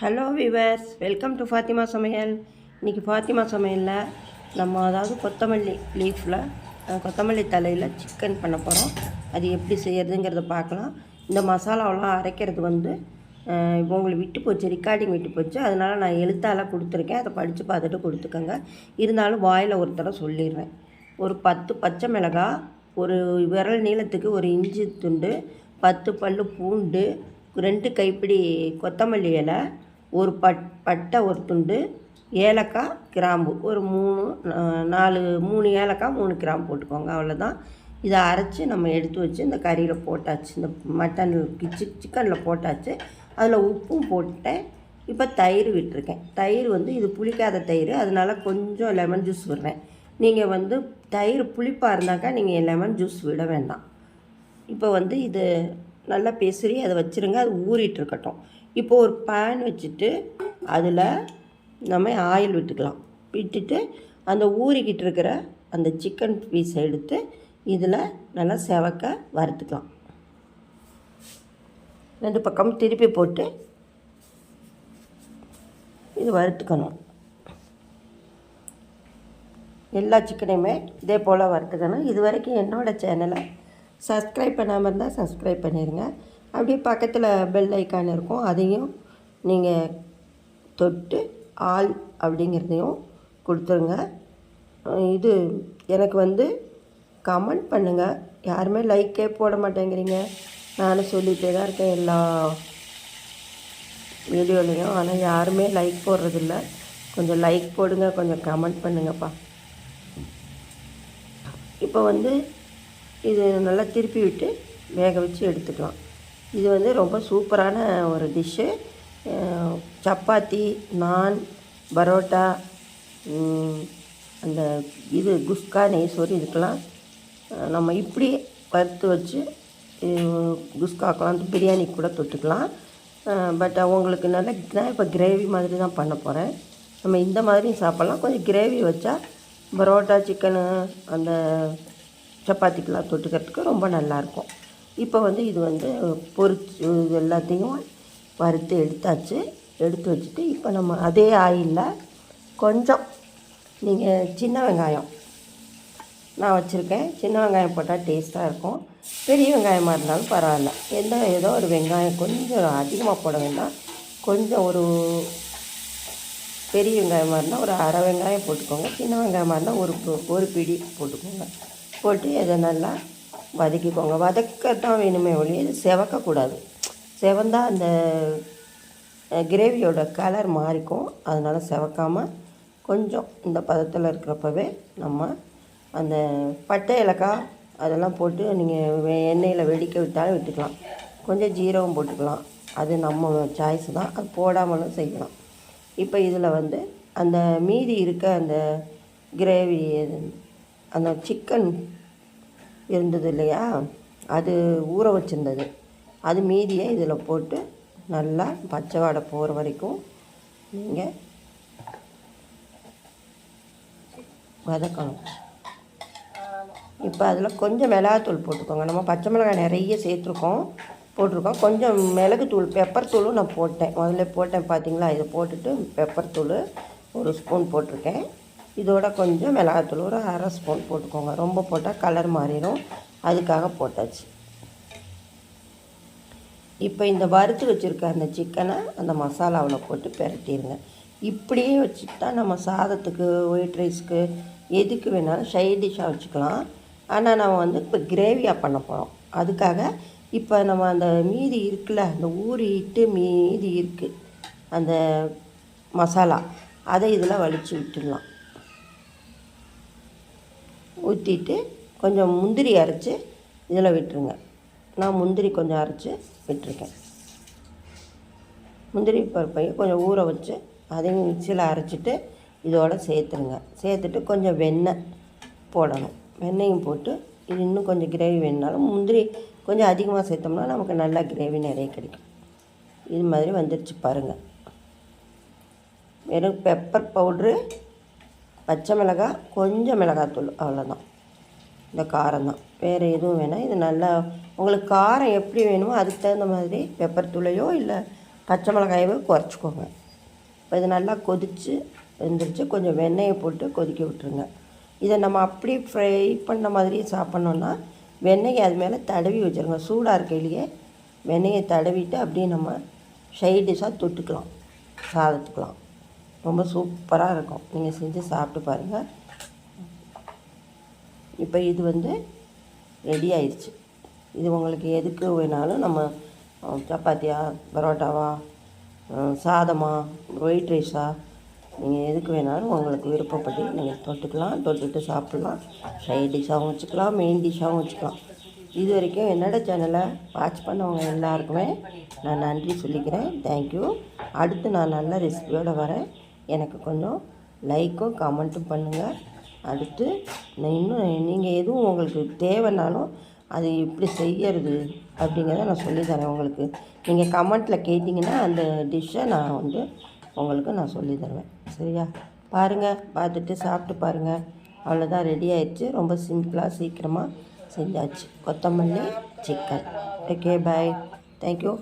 Hello viewers welcome to Fathima சமையல் இன்றைக்கி ஃபாத்திமா சமையலில் நம்ம அதாவது கொத்தமல்லி லீஃபில் கொத்தமல்லி தலையில் சிக்கன் பண்ண போகிறோம் அது எப்படி செய்யறதுங்கிறத பார்க்கலாம். இந்த மசாலாவெல்லாம் அரைக்கிறது வந்து இப்போ உங்களுக்கு விட்டு போச்சு ரெக்கார்டிங் விட்டு போச்சு. அதனால் நான் எழுத்தால் கொடுத்துருக்கேன். அதை படித்து பார்த்துட்டு கொடுத்துக்கோங்க. இருந்தாலும் வாயில் ஒரு தடவை சொல்லிடுறேன். ஒரு பத்து பச்சை மிளகா ஒரு விரல் நீளத்துக்கு ஒரு இஞ்சி துண்டு பத்து பல்லு பூண்டு ரெண்டு கைப்பிடி கொத்தமல்லி இலை ஒரு பட் பட்டை ஒரு துண்டு ஏலக்காய் கிராம்பு. ஒரு மூணு நாலு மூணு ஏலக்காய் மூணு கிராம்பு போட்டுக்கோங்க. அவ்வளோதான் இதை அரைச்சி நம்ம எடுத்து வச்சு இந்த கறியில் போட்டாச்சு. இந்த மட்டன் கிச்சி சிக்கனில் போட்டாச்சு. அதில் உப்பும் போட்டேன் இப்போ தயிர் விட்டுருக்கேன். தயிர் வந்து இது புளிக்காத தயிர். அதனால கொஞ்சம் லெமன் ஜூஸ் விடுறேன். நீங்கள் வந்து தயிர் புளிப்பாக இருந்தாக்கா நீங்கள் லெமன் ஜூஸ் விட வேண்டாம். இப்போ வந்து இது நல்லா பேசுறி அதை வச்சுருங்க அது ஊறிட்டு இருக்கட்டும். இப்போது ஒரு பேன் வச்சுட்டு அதில் நம்ம ஆயில் விட்டுக்கலாம். விட்டுட்டு அந்த ஊறிக்கிட்டு இருக்கிற அந்த சிக்கன் பீஸை எடுத்து இதில் நல்லா செவக்க வறுத்துக்கலாம். ரெண்டு பக்கம் திருப்பி போட்டு இது வறுத்துக்கணும். எல்லா சிக்கனையுமே இதே போல் வறுத்துக்கணும். இது வரைக்கும் என்னோடய சேனலை சப்ஸ்கிரைப் பண்ணாமல் இருந்தால் சப்ஸ்கிரைப் பண்ணிடுங்க அப்படியே பக்கத்தில் பெல் ஐக்கான் இருக்கும். அதையும் நீங்கள் தொட்டு ஆல் அப்படிங்கிறதையும் கொடுத்துருங்க. இது எனக்கு வந்து கமெண்ட் பண்ணுங்கள் யாருமே லைக்கே போட மாட்டேங்கிறீங்க. நானும் சொல்லிகிட்டே தான் இருக்கேன் எல்லா வீடியோலையும். ஆனால் யாருமே லைக் போடுறதில்ல. கொஞ்சம் லைக் போடுங்க. கொஞ்சம் கமெண்ட் பண்ணுங்கப்பா. இப்போ வந்து இது நல்லா திருப்பி விட்டு வேக வச்சு எடுத்துக்கலாம். இது வந்து ரொம்ப சூப்பரான ஒரு டிஷ்ஷு. சப்பாத்தி நான் பரோட்டா அந்த இது குஸ்கா நெய்சோறு இதுக்கெல்லாம் நம்ம இப்படி வறுத்து வச்சு குஸ்காக்கெலாம் பிரியாணி கூட தொட்டுக்கலாம். பட் அவங்களுக்கு நல்லா நான் இப்போ கிரேவி மாதிரி தான் பண்ண போகிறேன் நம்ம இந்த மாதிரியும் சாப்பிட்லாம். கொஞ்சம் கிரேவி வச்சா பரோட்டா சிக்கனு அந்த சப்பாத்திக்கெலாம் தொட்டுக்கிறதுக்கு ரொம்ப நல்லாயிருக்கும். இப்போ வந்து இது வந்து பொறிச்சு இது எல்லாத்தையும் வறுத்து எடுத்தாச்சு. எடுத்து வச்சுட்டு இப்போ நம்ம அதே ஆயிலில் கொஞ்சம் நீங்கள் சின்ன வெங்காயம். நான் வச்சுருக்கேன். சின்ன வெங்காயம் போட்டால் டேஸ்ட்டாக இருக்கும். பெரிய வெங்காயமாக இருந்தாலும் பரவாயில்ல. எந்த ஏதோ ஒரு வெங்காயம் கொஞ்சம் அதிகமாக போட வேண்டாம். கொஞ்சம் ஒரு பெரிய வெங்காயமாக இருந்தால் ஒரு அரை வெங்காயம் போட்டுக்கோங்க. சின்ன வெங்காயமாக இருந்தால் ஒரு ஒரு பிடி போட்டுக்கோங்க. போட்டு அதை நல்லா வதக்கிக்கோங்க. வதக்க தான் வேணுமே ஒழிய இது செவக்கக்கூடாது. செவந்தால் அந்த கிரேவியோட கலர் மாறிக்கும். அதனால் செவக்காமல் கொஞ்சம் இந்த பதத்தில் இருக்கிறப்பவே நம்ம அந்த பட்டை இலக்காய் அதெல்லாம் போட்டு நீங்கள் எண்ணெயில் வெடிக்க விட்டாலும் விட்டுக்கலாம். கொஞ்சம் ஜீரகம் போட்டுக்கலாம். அது நம்ம சாய்ஸ் தான். அது போடாமலும் செய்யலாம். இப்போ இதில் வந்து அந்த மீதி இருக்க அந்த கிரேவி அந்த சிக்கன் இருந்தது இல்லையா அது ஊற வச்சிருந்தது. அது மீதியை இதில் போட்டு நல்லா பச்சை வாடை போகிற வரைக்கும் நீங்கள் வதக்கணும். இப்போ அதில் கொஞ்சம் மிளகாத்தூள் போட்டுக்கோங்க. நம்ம பச்சை மிளகாய் நிறைய சேர்த்துருக்கோம் போட்டிருக்கோம். கொஞ்சம் மிளகுத்தூள் பெப்பர் தூளும் நான் போட்டேன். முதல்ல போட்டேன் பார்த்தீங்களா இதை போட்டுட்டு பெப்பர் தூள் ஒரு ஸ்பூன் போட்டிருக்கேன். இதோட கொஞ்சம் மிளகாத்தூள் ஒரு அரை ஸ்பூன் போட்டுக்கோங்க. ரொம்ப போட்டால் கலர் மாறிடும் அதுக்காக போட்டாச்சு. இப்போ இந்த வறுத்து வச்சுருக்க அந்த சிக்கனை அந்த மசாலாவில் போட்டு பிரட்டிடுங்க இப்படியே வச்சுட்டு தான் நம்ம சாதத்துக்கு ஒயிட் ரைஸ்க்கு எதுக்கு வேணாலும் சைட் டிஷ்ஷாக வச்சுக்கலாம். ஆனால் நம்ம வந்து இப்போ கிரேவியாக பண்ண போகிறோம் அதுக்காக இப்போ நம்ம அந்த மீதி இருக்குல்ல அந்த ஊறிட்டு மீதி இருக்குது அந்த மசாலா அதை இதில் வலிச்சு விட்டுடலாம். ஊற்றிட்டு கொஞ்சம் முந்திரி அரைச்சி இதில் விட்டுருங்க. நான் முந்திரி கொஞ்சம் அரைச்சி விட்டுருக்கேன். முந்திரி பருப்பையும் கொஞ்சம் ஊற வச்சு அதையும் மிக்சியில் அரைச்சிட்டு இதோடு சேர்த்துருங்க. சேர்த்துட்டு கொஞ்சம் வெண்ணெய் போடணும். வெண்ணெயும் போட்டு இது இன்னும் கொஞ்சம் கிரேவி வேணுனாலும் முந்திரி கொஞ்சம் அதிகமாக சேர்த்தோம்னா நமக்கு நல்லா கிரேவி நிறைய கிடைக்கும். இது மாதிரி வந்துருச்சு பாருங்கள் வெறும் பெப்பர் பவுட்ரு பச்சை மிளகாய் கொஞ்சம் மிளகாத்தூள் அவ்வளோதான் இந்த காரம் தான் வேறு எதுவும் வேணாம். இது நல்லா உங்களுக்கு காரம் எப்படி வேணுமோ அதுக்கு தகுந்த மாதிரி பெப்பர் தூளையோ இல்லை பச்சை மிளகாயவோ குறைச்சிக்கோங்க. இப்போ இது நல்லா கொதித்து வெந்துருச்சு. கொஞ்சம் வெண்ணெயை போட்டு கொதிக்க விட்டுருங்க. இதை நம்ம அப்படியே ஃப்ரை பண்ண மாதிரி சாப்பிட்ணுன்னா வெண்ணெயை அது மேலே தடவி வச்சுருங்க. சூடாக இருக்கையிலேயே வெண்ணெயை தடவிட்டு அப்படியே நம்ம சைடிஷாக தொட்டுக்கலாம். சாதத்துக்கலாம் ரொம்ப சூப்பராக இருக்கும். நீங்கள் செஞ்சு சாப்பிட்டு பாருங்கள் இப்போ இது வந்து ரெடி ஆயிடுச்சு இது உங்களுக்கு எதுக்கு வேணாலும் நம்ம சப்பாத்தியா பரோட்டாவா சாதமா ஒயிட் ரைஸா நீங்கள் எதுக்கு வேணாலும் உங்களுக்கு விருப்பப்பட்டு நீங்கள் தொட்டுக்கலாம் தொட்டுட்டு சாப்பிட்லாம். சைட் டிஷ்ஷாகவும் வச்சுக்கலாம் மெயின் டிஷ்ஷாகவும் வச்சுக்கலாம். இது வரைக்கும் என்னோடய சேனலை வாட்ச் பண்ணவங்க எல்லாருக்குமே நான் நன்றி சொல்லிக்கிறேன். தேங்க்யூ அடுத்து நான் நல்ல ரெசிபியோடு வரேன். எனக்கு கொஞ்சம் லைக்கும் கமெண்ட்டும் பண்ணுங்கள் அடுத்து நான் இன்னும் நீங்கள் எதுவும் உங்களுக்கு தேவைன்னாலும் அது எப்படி செய்யறது அப்படிங்கிறத நான் சொல்லித்தரேன் உங்களுக்கு. நீங்கள் கமெண்ட்டில் கேட்டிங்கன்னா அந்த டிஷ்ஷை நான் வந்து உங்களுக்கு நான் சொல்லி தருவேன். சரியா? பாருங்கள் பார்த்துட்டு சாப்பிட்டு பாருங்கள் அவ்வளோதான் ரெடி ஆயிடுச்சு. ரொம்ப சிம்பிளாக சீக்கிரமாக செஞ்சாச்சு. கொத்தமல்லி சிக்கன் ஓகே பாய் தேங்க்யூ